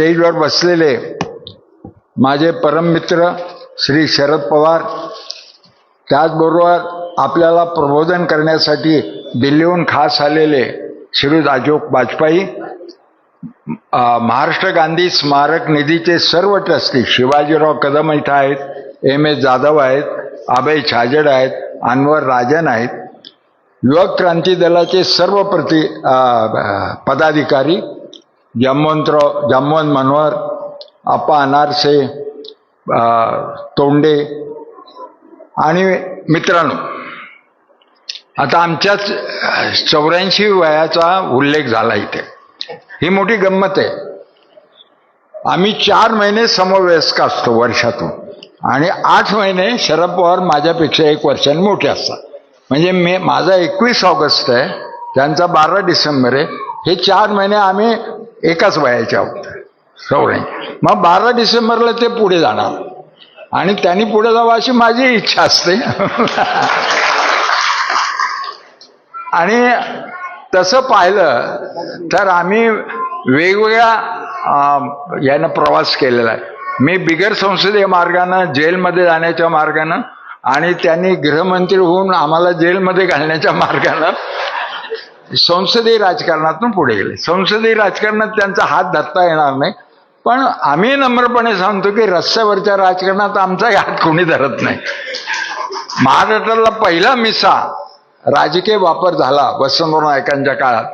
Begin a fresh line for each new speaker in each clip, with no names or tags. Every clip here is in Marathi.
स्टेजवर बसलेले माझे परममित्र श्री शरद पवार त्याचबरोबर आपल्याला प्रबोधन करण्यासाठी दिल्लीहून खास आलेले श्री अशोक वाजपेयी महाराष्ट्र गांधी स्मारक निधीचे सर्व ट्रस्टी शिवाजीराव कदम इथं आहेत एम एस जाधव आहेत अभय छाजड आहेत अनवर राजन आहेत. युवक क्रांती दलाचे सर्व प्रति पदाधिकारी जमवंतराव जामवंत मनोहर अप्पा अनारसे तोंडे आणि मित्रांनो. आता आमच्याच चौऱ्याऐंशी वयाचा उल्लेख झाला इथे. ही मोठी गंमत आहे. आम्ही चार महिने समवयस्क असतो वर्षातून आणि आठ महिने शरद पवार माझ्यापेक्षा एक वर्षाने मोठे असतात. म्हणजे मे माझा एकवीस ऑगस्ट आहे त्यांचा बारा डिसेंबर आहे. हे चार महिने आम्ही एकाच वयाचे आहोत चौऱ्याऐंशी मग बारा डिसेंबरला ते पुढे जाणार. आणि त्यांनी पुढे जावं अशी माझी इच्छा असते. आणि तसं पाहिलं तर आम्ही वेगवेगळ्या यानं प्रवास केलेला आहे. मी बिगर संसदीय मार्गानं जेलमध्ये जाण्याच्या मार्गानं आणि त्यांनी गृहमंत्री होऊन आम्हाला जेलमध्ये घालण्याच्या मार्गानं संसदीय राजकारणातून पुढे गेले. संसदीय राजकारणात त्यांचा हात धरता येणार नाही. पण आम्ही नम्रपणे सांगतो की रस्त्यावरच्या राजकारणात आमचाही हात कोणी धरत नाही. महाराष्ट्राला पहिला मिसा राजकीय वापर झाला वसंतराव नायकांच्या काळात.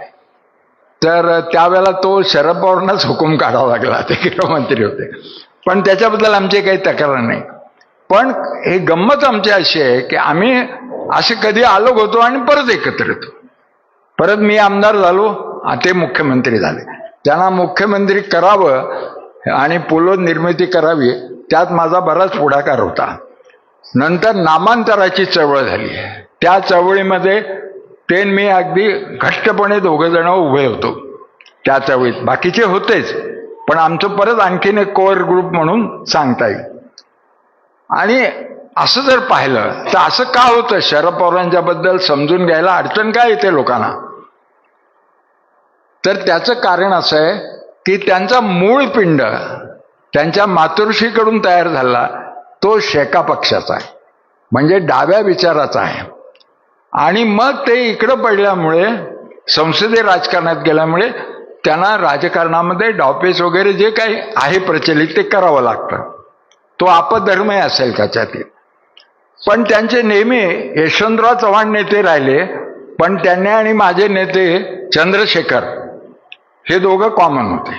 तर त्यावेळेला तो शरद पवारांनाच हुकूम काढावा लागला. ते गृहमंत्री होते. पण त्याच्याबद्दल आमची काही तक्रार नाही. पण हे गंमत आमची अशी आहे की आम्ही असे कधी आलो होतो आणि परत एकत्र येतो. परत मी आमदार झालो ते मुख्यमंत्री झाले. त्यांना मुख्यमंत्री करावं आणि पुलोद निर्मिती करावी त्यात माझा बराच पुढाकार होता. नंतर नामांतराची चळवळ झाली. त्या चळवळीमध्ये ते मी अगदी घट्टपणे दोघं जण उभे होतो. त्या चळवळीत. बाकीचे होतेच पण आमचं परत आणखीन एक कोअर ग्रुप म्हणून सांगता येईल. आणि असं जर पाहिलं तर असं का होतं? शरद पवारांच्याबद्दल समजून घ्यायला अडचण काय येते लोकांना? तर त्याचं कारण असं आहे की त्यांचा मूळ पिंड त्यांच्या मातृशीकडून तयार झाला तो शेका पक्षाचा आहे. म्हणजे डाव्या विचाराचा आहे. आणि मग ते इकडं पडल्यामुळे संसदीय राजकारणात गेल्यामुळे त्यांना राजकारणामध्ये डॉपेस वगैरे जे काही आहे प्रचलित ते करावं लागतं. तो आपधर्मही असेल त्याच्यातील. पण त्यांचे नेहमी यशवंतराव चव्हाण नेते राहिले पण त्यांनी आणि माझे नेते चंद्रशेखर हे दोघं कॉमन होते.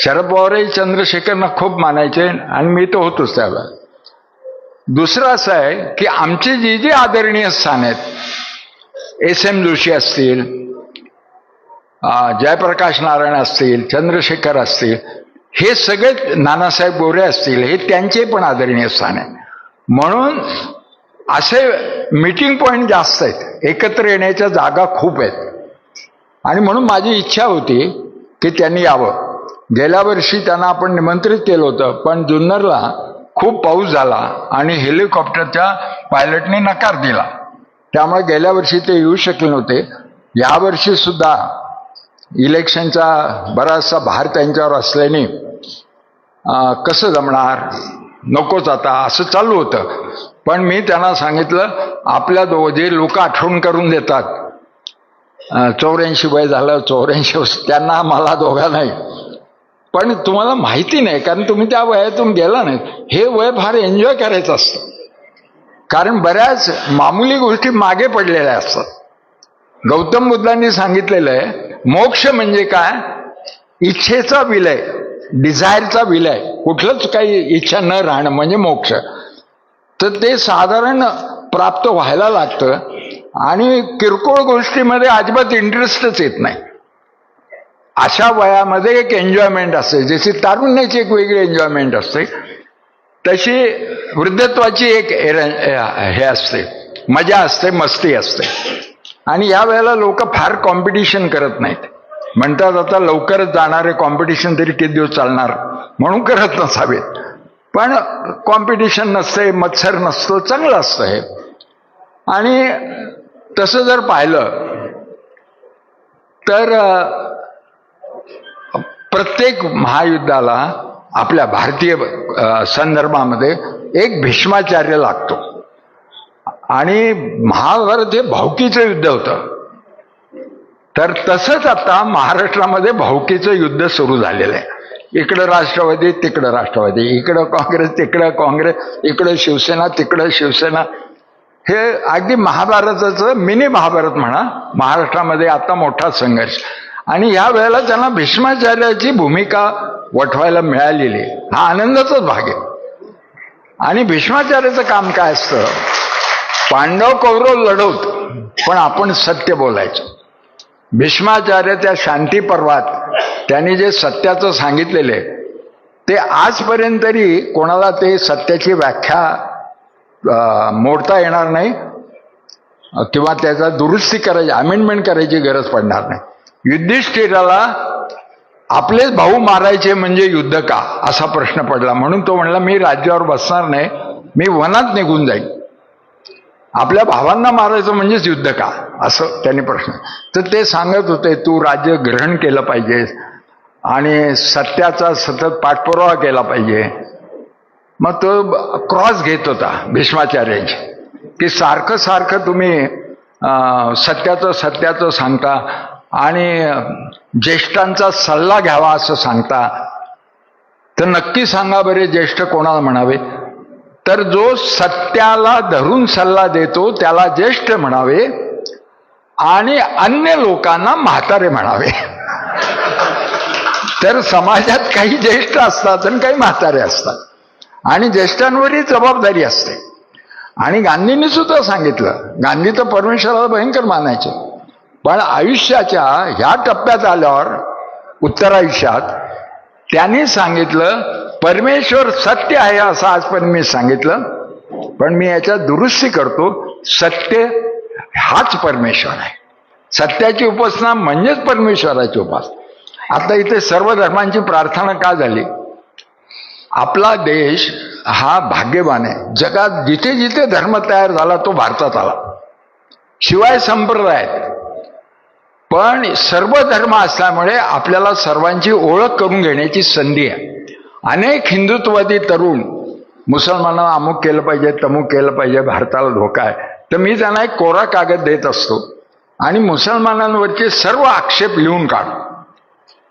शरद पवारही चंद्रशेखरना खूप मानायचे आणि मी तर होतोच त्याला. दुसरं असं आहे की आमची जी जी आदरणीय स्थान आहेत एस एम जोशी असतील जयप्रकाश नारायण असतील चंद्रशेखर असतील हे सगळे नानासाहेब गोरे असतील हे त्यांचे पण आदरणीय स्थान आहे म्हणून असे मीटिंग पॉईंट जास्त आहेत. एकत्र येण्याच्या जागा खूप आहेत. आणि म्हणून माझी इच्छा होती की त्यांनी यावं. गेल्या वर्षी त्यांना आपण निमंत्रित केलं होतं पण जुन्नरला खूप पाऊस झाला आणि हेलिकॉप्टरच्या पायलटने नकार दिला. त्यामुळे गेल्या वर्षी ते येऊ शकले नव्हते. यावर्षी सुद्धा इलेक्शनचा बराचसा भार त्यांच्यावर असल्याने कसं जमणार? नकोच आता असं चालू होतं. पण मी त्यांना सांगितलं आपल्या दो जे लोक आठवण करून देतात चौऱ्याऐंशी वय झालं चौऱ्याऐंशी वर्ष त्यांना मला दोघा नाही. पण तुम्हाला माहिती नाही कारण तुम्ही त्या वयातून गेला नाही. हे वय फार एन्जॉय करायचं असतं. कारण बऱ्याच मामूली गोष्टी मागे पडलेल्या असतात. गौतम बुद्धांनी सांगितलेलं आहे मोक्ष म्हणजे काय? इच्छेचा विलय डिझायरचा विलय. कुठलंच काही इच्छा न राहणं म्हणजे मोक्ष. तर ते साधारण प्राप्त व्हायला लागतं आणि किरकोळ गोष्टीमध्ये अजिबात इंटरेस्टच येत नाही. अशा वयामध्ये एक एन्जॉयमेंट असते. जशी तारुण्याची एक वेगळी एन्जॉयमेंट असते तशी वृद्धत्वाची एक हे असते. मजा असते मस्ती असते. आणि या वेळेला लोक फार कॉम्पिटिशन करत नाहीत. म्हणतात आता लवकरच जाणारे कॉम्पिटिशन तरी किती दिवस चालणार? म्हणून करत नसावेत. पण कॉम्पिटिशन नसते मत्सर नसतो चांगलं असतं हे. आणि तसं जर पाहिलं तर प्रत्येक महायुद्धाला आपल्या भारतीय संदर्भामध्ये एक भीष्माचार्य लागतो. आणि महाभारत हे भावकीचं युद्ध होतं. तर तसंच आता महाराष्ट्रामध्ये भावकीचं युद्ध सुरू झालेलं आहे. इकडं राष्ट्रवादी तिकडं राष्ट्रवादी इकडं काँग्रेस तिकडं काँग्रेस इकडं शिवसेना तिकडं शिवसेना हे अगदी महाभारताचं मिनी महाभारत म्हणा. महाराष्ट्रामध्ये आता मोठा संघर्ष. आणि या वेळेला त्यांना भीष्माचार्याची भूमिका वठवायला मिळालेली. आहे. हा आनंदाचाच भाग आहे. आणि भीष्माचार्याचं काम काय असतं? पांडव कौरव लढवत पण आपण सत्य बोलायचं. भीष्माचार्य त्या शांती पर्वात त्यांनी जे सत्याचं सांगितलेले ते आजपर्यंत तरी कोणाला ते सत्याची व्याख्या मोडता येणार नाही किंवा त्याचा दुरुस्ती करायची अमेंडमेंट करायची गरज पडणार नाही. युद्धिष्ठिराला आपलेच भाऊ मारायचे म्हणजे युद्ध का असा प्रश्न पडला. म्हणून तो म्हणला मी राज्यावर बसणार नाही मी वनात निघून जाईन. आपल्या भावांना मारायचं म्हणजेच युद्ध का असं त्याने प्रश्न. तर ते सांगत होते तू राज्य ग्रहण केलं पाहिजे आणि सत्याचा सतत पाठपुरावा केला पाहिजे. मग तो क्रॉस घेत होता भीष्माचार्यांची की सारखं सारखं तुम्ही सत्याचं सत्याचं सांगता आणि ज्येष्ठांचा सल्ला घ्यावा असं सांगता. तर नक्की सांगा बरे ज्येष्ठ कोणाला म्हणावे. तर जो सत्याला धरून सल्ला देतो त्याला ज्येष्ठ म्हणावे आणि अन्य लोकांना म्हातारे म्हणावे. तर समाजात काही ज्येष्ठ असतात आणि काही म्हातारे असतात. आणि ज्येष्ठांवरही जबाबदारी असते. आणि गांधींनी सुद्धा सांगितलं गांधी तर परमेश्वराला भयंकर मानायचे. पण आयुष्याच्या ह्या टप्प्यात आल्यावर उत्तर आयुष्यात त्यांनी सांगितलं परमेश्वर सत्य आहे असं आजपर्यंत मी सांगितलं. पण मी याच्यात दुरुस्ती करतो सत्य हाच परमेश्वर आहे. सत्याची उपासना म्हणजेच परमेश्वराची उपासना. आता इथे सर्व धर्मांची प्रार्थना का झाली? आपला देश हा भाग्यवान आहे. जगात जिथे जिथे धर्म तयार झाला तो भारतात आला. शिवाय संप्रदाय आहेत. पण सर्व धर्म असल्यामुळे आपल्याला सर्वांची ओळख करून घेण्याची संधी आहे. अनेक हिंदुत्ववादी तरुण मुसलमानांना अमुक केलं पाहिजे तमुक केलं पाहिजे भारताला धोका आहे. तर मी त्यांना एक कोरा कागद देत असतो. आणि मुसलमानांवरचे सर्व आक्षेप लिहून काढू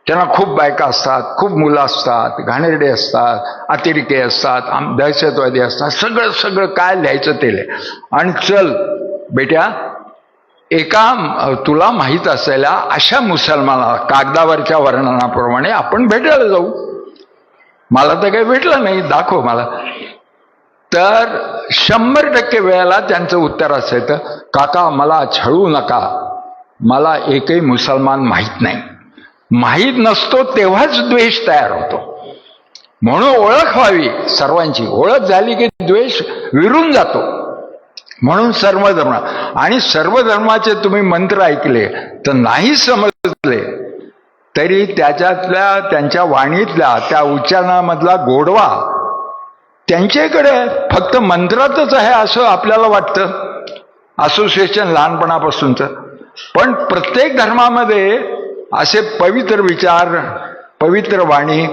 त्यांना खूप बायका असतात खूप मुलं असतात घाणेरडे असतात अतिरेके असतात आम- दहशतवादी असतात सगळं सगळं काय लिहायचं ते लिह. आणि चल बेट्या एका तुला माहीत असलेल्या अशा मुसलमानाला कागदावरच्या वर्णनाप्रमाणे आपण भेटायला जाऊ. मला तर काही भेटलं नाही दाखव मला. तर शंभर टक्के वेळेला त्यांचं उत्तर असायचं काका मला छळू नका. मला एकही मुसलमान माहीत नाही. माहीत नसतो तेव्हाच द्वेष तयार होतो. म्हणून ओळख व्हावी सर्वांची. ओळख झाली की द्वेष विरून जातो. म्हणून सर्व धर्म आणि सर्व धर्माचे तुम्ही मंत्र ऐकले तर नाही समजले तरी त्याच्यातल्या त्यांच्या वाणीतल्या त्या उच्चारणामधला गोडवा त्यांच्याकडे फक्त मंत्रातच आहे असं आपल्याला वाटतं. असोसिएशन लहानपणापासूनचं. पण प्रत्येक धर्मामध्ये असे पवित्र विचार पवित्र वाणी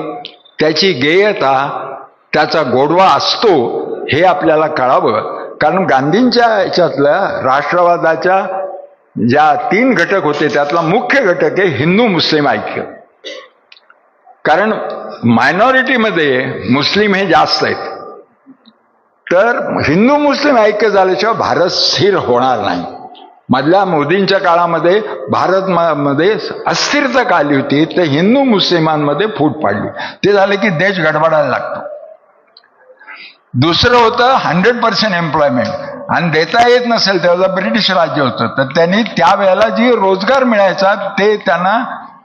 त्याची गेयता त्याचा गोडवा असतो हे आपल्याला कळावं. कारण गांधींच्या याच्यातल्या राष्ट्रवादाच्या ज्या तीन घटक होते त्यातला मुख्य घटक आहे हिंदू मुस्लिम ऐक्य. कारण मायनॉरिटीमध्ये मुस्लिम हे जास्त आहेत. तर हिंदू मुस्लिम ऐक्य झाल्याशिवाय भारत स्थिर होणार नाही. मधल्या मोदींच्या काळामध्ये भारत मध्ये अस्थिरता काली होती? तर हिंदू मुस्लिमांमध्ये फूट पाडली. ते झालं की देश गडबडायला लागतो. दुसरं होतं हंड्रेड पर्सेंट एम्प्लॉयमेंट आणि देता येत नसेल तेव्हा ब्रिटिश राज्य होतं. तर त्यांनी त्यावेळेला जी रोजगार मिळायचा ते त्यांना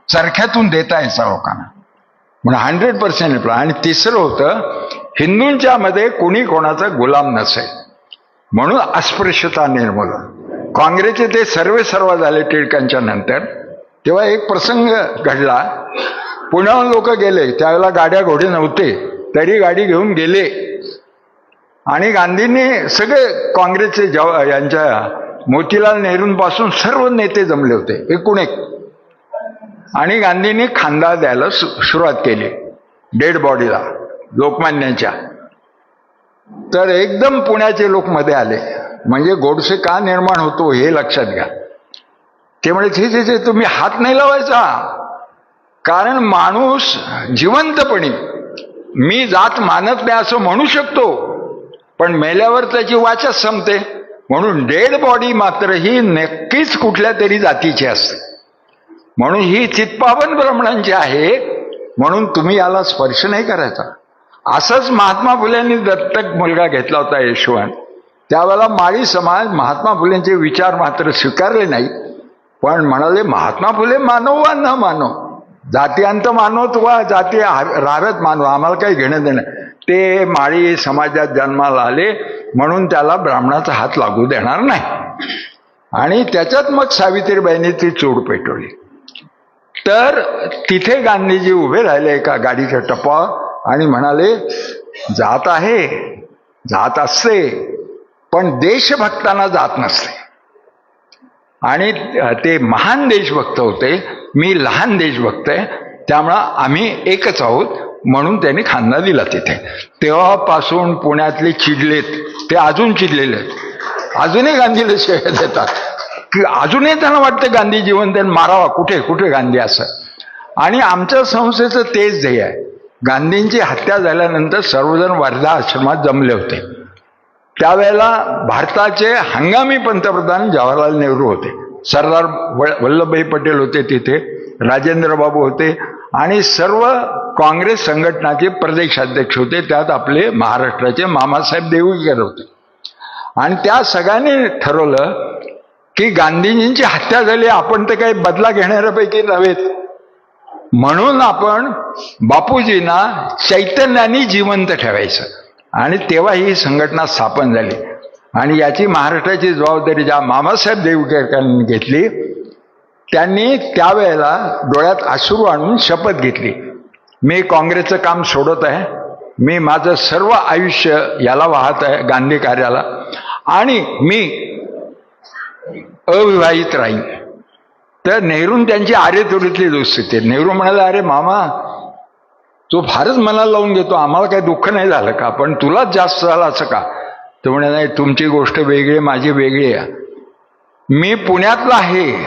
चरख्यातून देता यायचा हो लोकांना म्हणून हंड्रेड पर्सेंट एम्प्लॉय आणि तिसरं होतं हिंदूंच्या मध्ये कोणी कोणाचा गुलाम नसेल. म्हणून अस्पृश्यता निर्मूलन. काँग्रेसचे ते सर्वे सर्व झाले टिळकांच्या नंतर तेव्हा एक प्रसंग घडला. पुण्याहून लोक गेले त्यावेळेला गाड्या घोडे नव्हते तरी गाडी घेऊन गेले. आणि गांधींनी सगळे काँग्रेसचे जव यांच्या मोतीलाल नेहरूंपासून सर्व नेते जमले होते एकूण एक. आणि गांधींनी खांदा द्यायला सु- सुरुवात केली डेड बॉडीला लोकमान्यांच्या. तर एकदम पुण्याचे लोक मध्ये आले. म्हणजे गोडसे का निर्माण होतो हे लक्षात घ्या. ते म्हणजे "छे, तुम्ही हात नाही लावायचा. कारण माणूस जिवंतपणी मी जात मानत नाही असं म्हणू शकतो पण मेल्यावर त्याची वाचच संपते. म्हणून डेड बॉडी मात्र ही नक्कीच कुठल्या तरी जातीची असते. म्हणून ही चित्पावन ब्राह्मणांची आहे म्हणून तुम्ही याला स्पर्श नाही करायचा. असंच महात्मा फुल्यांनी दत्तक मुलगा घेतला होता यशवंत त्यावेळेला माळी समाज महात्मा फुलेंचे विचार मात्र स्वीकारले नाही. पण म्हणाले महात्मा फुले मानव वा न मानव? जातीयांत मानवत वा जाती राहत मानव? आम्हाला काही घेणं देणं ते माळी समाजात जन्माला आले म्हणून त्याला ब्राह्मणाचा हात लागू देणार नाही. आणि त्याच्यात मग सावित्रीबाईंनी ती चूड पेटवली. तर तिथे गांधीजी उभे राहिले एका गाडीच्या टप्पा आणि म्हणाले जात आहे जात असते पण देशभक्तांना जात नसते आणि ते महान देशभक्त होते मी लहान देशभक्त आहे त्यामुळं आम्ही एकच आहोत म्हणून त्यांनी खांदा दिला तिथे. तेव्हापासून पुण्यातले चिडलेत ते अजून चिडलेले आहेत. अजूनही गांधीला शिवाय देतात. की अजूनही त्यांना वाटतं गांधी जीवन त्यांना मारावा कुठे कुठे गांधी असं. आणि आमच्या संस्थेचं तेच ध्येय आहे. गांधींची हत्या झाल्यानंतर सर्वजण वर्धा आश्रमात जमले होते. त्यावेळेला भारताचे हंगामी पंतप्रधान जवाहरलाल नेहरू होते. सरदार व- वल्लभभाई पटेल होते तिथे राजेंद्र बाबू होते आणि सर्व काँग्रेस संघटनाचे प्रदेशाध्यक्ष होते. त्यात आपले महाराष्ट्राचे मामासाहेब देवगीकर होते. आणि त्या सगळ्यांनी ठरवलं की गांधीजींची हत्या झाली आपण तर काही बदला घेणाऱ्यापैकी नव्हेत. म्हणून आपण बापूजींना चैतन्याने जिवंत ठेवायचं. आणि तेव्हा ही संघटना स्थापन झाली. आणि याची महाराष्ट्राची जबाबदारी ज्या मामासाहेब देवकरांनी घेतली त्यांनी त्यावेळेला डोळ्यात अश्रू आणून शपथ घेतली. मी काँग्रेसचं काम सोडत आहे. मी माझं सर्व आयुष्य याला वाहत आहे गांधी कार्याला. आणि मी अविवाहित राहीन. तर नेहरून त्यांची आरेतुरीतली दोस्ती ते नेहरू म्हणाले अरे मामा तो फारच मनाला लावून घेतो. आम्हाला काही दुःख नाही झालं का? पण तुलाच जास्त झालं असं का? तर म्हणे नाही तुमची गोष्ट वेगळी माझी वेगळी आहे. मी पुण्यातला आहे.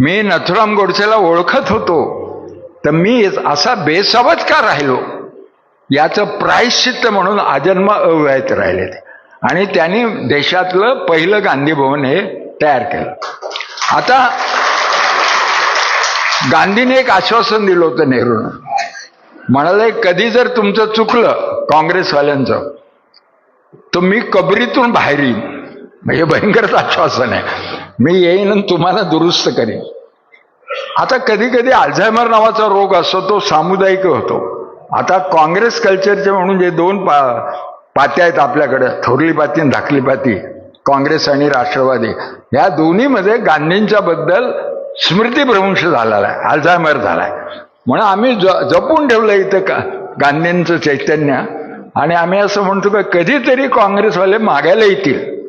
मी नथुराम गोडसेला ओळखत होतो. तर मी असा बेसावच का राहिलो. याचं प्रायश्चित्त म्हणून आजन्म अविवाहित राहिले ते. आणि त्यांनी देशातलं पहिलं गांधी भवन हे तयार केलं. आता गांधीने एक आश्वासन दिलं होतं नेहरूनं. म्हणाले कधी जर तुमचं चुकलं काँग्रेसवाल्यांचं तर मी कबरीतून बाहेर येईन. म्हणजे भयंकरच आश्वासन आहे. मी येईन आणि तुम्हाला दुरुस्त करेन. आता कधी कधी अल्झायमर नावाचा रोग असतो तो सामुदायिक होतो. आता काँग्रेस कल्चरचे म्हणून जे दोन पा पात्या आहेत आपल्याकडे थोरली पाती आणि धाकली पाती काँग्रेस आणि राष्ट्रवादी या दोन्हीमध्ये गांधींच्या बद्दल स्मृतीभ्रंश झालेला आहे अल्झायमर झालाय. म्हणून आम्ही ज जपून ठेवलं इथं का गांधींचं चैतन्य. आणि आम्ही असं म्हणतो का कधीतरी काँग्रेसवाले मागायला येतील.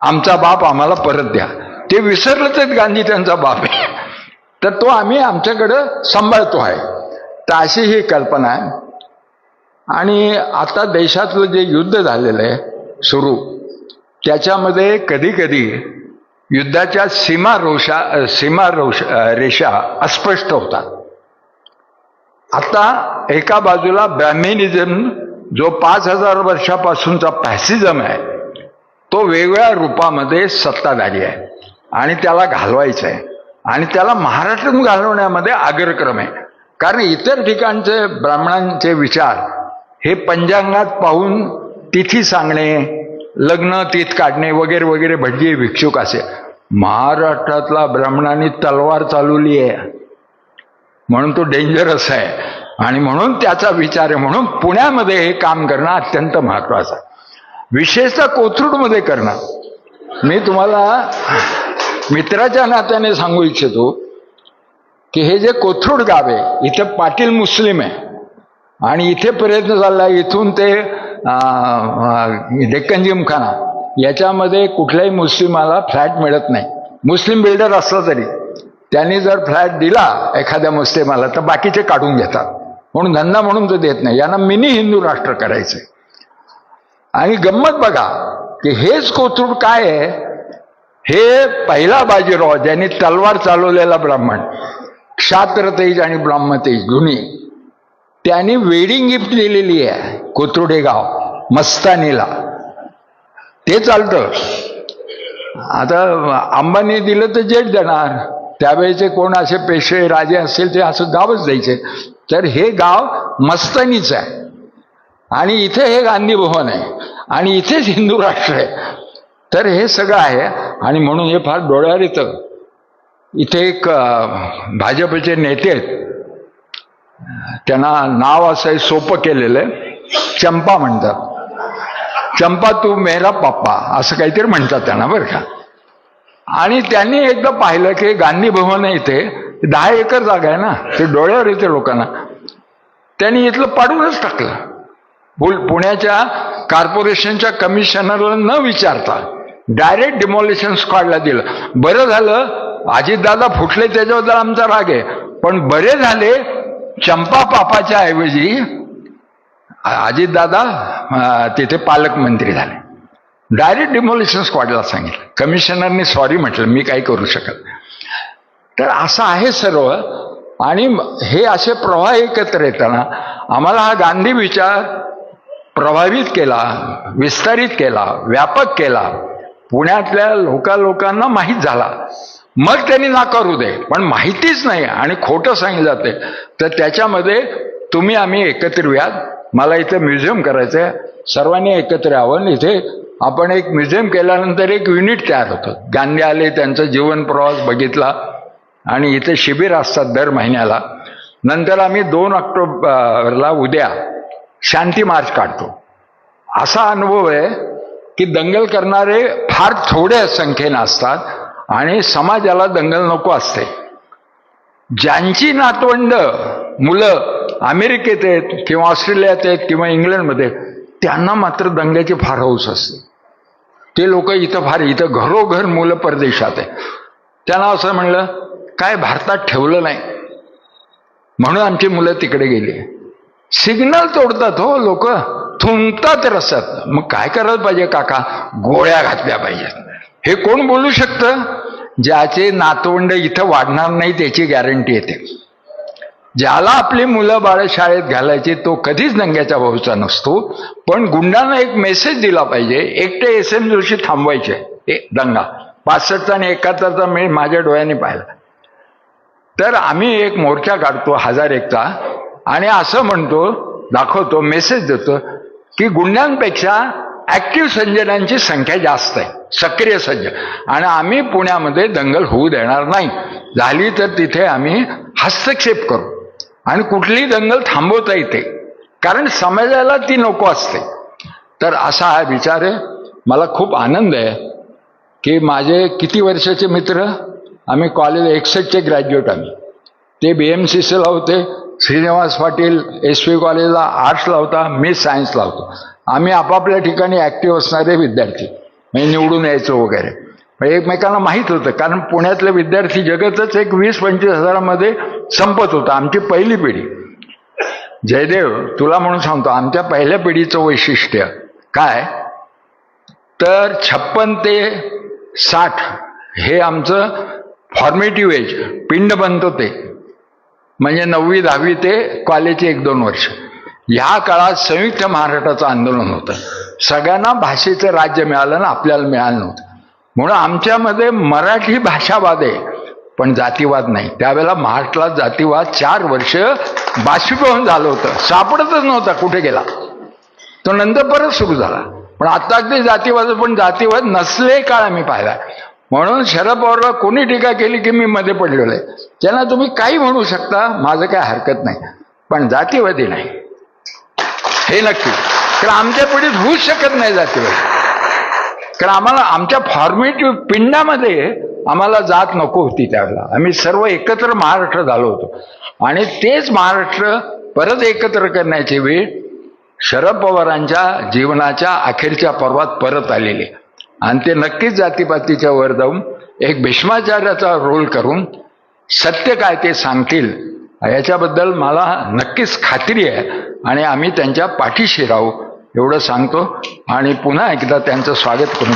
आमचा बाप आम्हाला परत द्या. ते विसरलंच तर गांधी त्यांचा बाप आहे. तर तो आम्ही आमच्याकडं सांभाळतो आहे. तर अशी ही कल्पना आहे. आणि आता देशातलं जे युद्ध झालेलं आहे सुरू त्याच्यामध्ये कधी कधी युद्धाच्या सीमा रोषा सीमा रोष रेषा अस्पष्ट होतात. आता एका बाजूला ब्राह्मिनिझम जो पाच हजार वर्षापासूनचा पॅसिझम आहे तो वेगवेगळ्या रूपामध्ये सत्ताधारी आहे. आणि त्याला घालवायचं आहे. आणि त्याला महाराष्ट्रातून घालवण्यामध्ये अग्रक्रम आहे. कारण इतर ठिकाणचे ब्राह्मणांचे विचार हे पंचांगात पाहून तिथी सांगणे लग्न तीत काढणे वगैरे वगैरे भटजी भिक्षुक असे. महाराष्ट्रातला ब्राह्मणांनी तलवार चालवली आहे. म्हणून तो डेंजरस आहे. आणि म्हणून त्याचा विचार आहे. म्हणून पुण्यामध्ये हे काम करणं अत्यंत महत्वाचं आहे. विशेषतः कोथरूडमध्ये करणं. मी तुम्हाला मित्राच्या नात्याने सांगू इच्छितो की हे जे कोथरूड गाव आहे इथं पाटील मुस्लिम आहे. आणि इथे प्रयत्न चालला इथून ते डेक्कन जिमखाना याच्यामध्ये कुठल्याही मुस्लिमाला फ्लॅट मिळत नाही. मुस्लिम बिल्डर असला तरी. त्यांनी जर फ्लॅट दिला एखाद्या मुस्लिमाला तर बाकीचे काढून घेतात. म्हणून धंदा म्हणून तो देत नाही. यांना मिनी हिंदू राष्ट्र करायचे. आणि गंमत बघा की हेच कोथरूड काय आहे? हे पहिला बाजीराव ज्यांनी तलवार चालवलेला ब्राह्मण क्षात्र तेज आणि ब्राह्मतेज दोन्ही त्यांनी वेडिंग गिफ्ट दिलेली आहे कोथरूड हे गाव मस्तानीला. ते चालतं. आता अंबानी दिलं तर जेट देणार. त्यावेळेचे कोण असे पेशवे राजे असतील ते असं गावच द्यायचे. तर हे गाव मस्तनीचं आहे. आणि इथे हे गांधी भवन आहे. आणि इथेच हिंदू राष्ट्र आहे. तर हे सगळं आहे. आणि म्हणून हे फार डोळ्यावर येतं. इथे एक भाजपचे नेते आहेत. त्यांना नाव असं सोपं केलेलं आहे. चंपा म्हणतात. चंपा तू मेरा पप्पा असं काहीतरी म्हणतात त्यांना बरं का. आणि त्यांनी एकदा पाहिलं की गांधी भवन इथे दहा एकर जागा आहे ना ते डोळ्यावर येते लोकांना. त्यांनी इथलं पाडूनच टाकलं. बोल पुण्याच्या कॉर्पोरेशनच्या कमिशनरला न विचारता डायरेक्ट डिमॉलिशन स्क्वॉडला दिलं. बरं झालं अजितदादा फुटले त्याच्याबद्दल आमचा राग आहे. पण बरे झाले चंपा पापाच्या ऐवजी अजितदादा तिथे पालकमंत्री झाले. डायरेक्ट डिमोलिशन स्क्वॉडला सांगितलं. कमिशनरने सॉरी म्हटलं मी काही करू शकत तर असं आहे सर्व. आणि हे असे प्रवाह एकत्र येताना आम्हाला हा गांधी विचार प्रभावित केला विस्तारित केला व्यापक केला. पुण्यातल्या लोका लोकांना माहीत झाला. मग त्यांनी नाकारू दे. पण माहितीच नाही आणि खोटं सांगितलं जाते. तर त्याच्यामध्ये तुम्ही आम्ही एकत्र येऊयात मला इथं म्युझियम करायचं आहे सर्वांनी एकत्र यावं. इथे आपण एक म्युझियम केल्यानंतर एक युनिट तयार होतं. गांधी आले त्यांचा जीवन प्रवास बघितला आणि इथे शिबिर असतात दर महिन्याला. नंतर आम्ही दोन ऑक्टोबरला उद्या शांती मार्च काढतो. असा अनुभव आहे की दंगल करणारे फार थोड्या संख्येनं असतात आणि समाजाला दंगल नको असते. ज्यांची नातवंड मुलं अमेरिकेत आहेत किंवा ऑस्ट्रेलियात आहेत किंवा इंग्लंडमध्ये आहेत, त्यांना मात्र दंग्याची फार हौस असते. ते लोक इथं फार इथं घरोघर मुलं परदेशात आहे त्यांना असं म्हणलं काय भारतात ठेवलं नाही. म्हणून आमची मुलं तिकडे गेली. सिग्नल तोडतात हो लोक. थुंकतात रस्त्यात. मग काय करायला पाहिजे काका? गोळ्या घातल्या पाहिजेत. हे कोण बोलू शकतं? ज्याचे नातवंड इथं वाढणार नाही त्याची गॅरंटी येते. ज्याला आपली मुलं बाळ शाळेत घालायची तो कधीच दंग्याच्या भाऊचा नसतो. पण गुंडांना एक मेसेज दिला पाहिजे. एकटे एस एम जोशी थांबवायचे. हे दंगा. पासष्टचा आणि एकाहत्तरचा मी माझ्या डोळ्याने पाहिला. तर आम्ही एक मोर्चा काढतो हजार एकचा. आणि असं म्हणतो दाखवतो मेसेज देतो की गुंड्यांपेक्षा ऍक्टिव्ह सज्जनांची संख्या जास्त आहे. सक्रिय सज्जन. आणि आम्ही पुण्यामध्ये दंगल होऊ देणार नाही. झाली तर तिथे आम्ही हस्तक्षेप करू. आणि कुठलीही दंगल थांबवता येते. कारण समाजाला ती नको असते. तर असा हा विचार आहे. मला खूप आनंद आहे की माझे किती वर्षाचे मित्र आम्ही कॉलेज एकसष्टचे ग्रॅज्युएट आम्ही. ते बी एम सी सीला होते श्रीनिवास पाटील एस पी कॉलेजला आर्ट्सला होता मी सायन्सला होतो. आम्ही आपापल्या ठिकाणी ॲक्टिव्ह असणारे विद्यार्थी. म्हणजे निवडून यायचो वगैरे. म्हणजे एकमेकांना माहीत होतं. कारण पुण्यातले विद्यार्थी जगतच एक वीस पंचवीस हजारामध्ये संपत होतं. आमची पहिली पिढी. जयदेव तुला म्हणून सांगतो आमच्या पहिल्या पिढीचं वैशिष्ट्य काय? तर छप्पन ते साठ हे आमचं फॉर्मेटिव्ह एज पिंड बनतो ते म्हणजे नववी दहावी ते कॉलेजचे एक दोन वर्ष. ह्या काळात संयुक्त महाराष्ट्राचं आंदोलन होतं. सगळ्यांना भाषेचं राज्य मिळालं ना आपल्याला मिळालं नव्हतं. म्हणून आमच्यामध्ये मराठी भाषावाद आहे पण जातीवाद नाही. त्यावेळेला महाराष्ट्रात जातीवाद चार वर्ष बाष्पीभवन झालं होतं. सापडतच नव्हता कुठे गेला. तो नंतर परत सुरू झाला. पण आता अगदी जातीवाद पण जातीवाद नसले काळ आम्ही पाहिला. म्हणून शरद पवारला कोणी टीका केली की मी मध्ये पडलेलो आहे? त्यांना तुम्ही काही म्हणू शकता माझं काय हरकत नाही. पण जातीवादी नाही. हे नक्की. कारण आमच्या पिढीत होऊच शकत नाही जातीवादी. कारण आम्हाला आमच्या फॉर्मेटिव्ह पिंडामध्ये आम्हाला जात नको होती त्यावेळेला. आम्ही सर्व एकत्र महाराष्ट्र झालो होतो. आणि तेच महाराष्ट्र परत एकत्र करण्याची वेळ शरद पवारांच्या जीवनाच्या अखेरच्या पर्वात परत आलेले. आणि ते नक्कीच जातीपातीच्या वर जाऊन एक भीष्माचार्याचा रोल करून सत्य काय ते सांगतील याच्याबद्दल मला नक्कीच खात्री आहे. आणि आम्ही त्यांच्या पाठीशी राहू. एवढं सांगतो. आणि पुन्हा एकदा त्यांचं स्वागत करून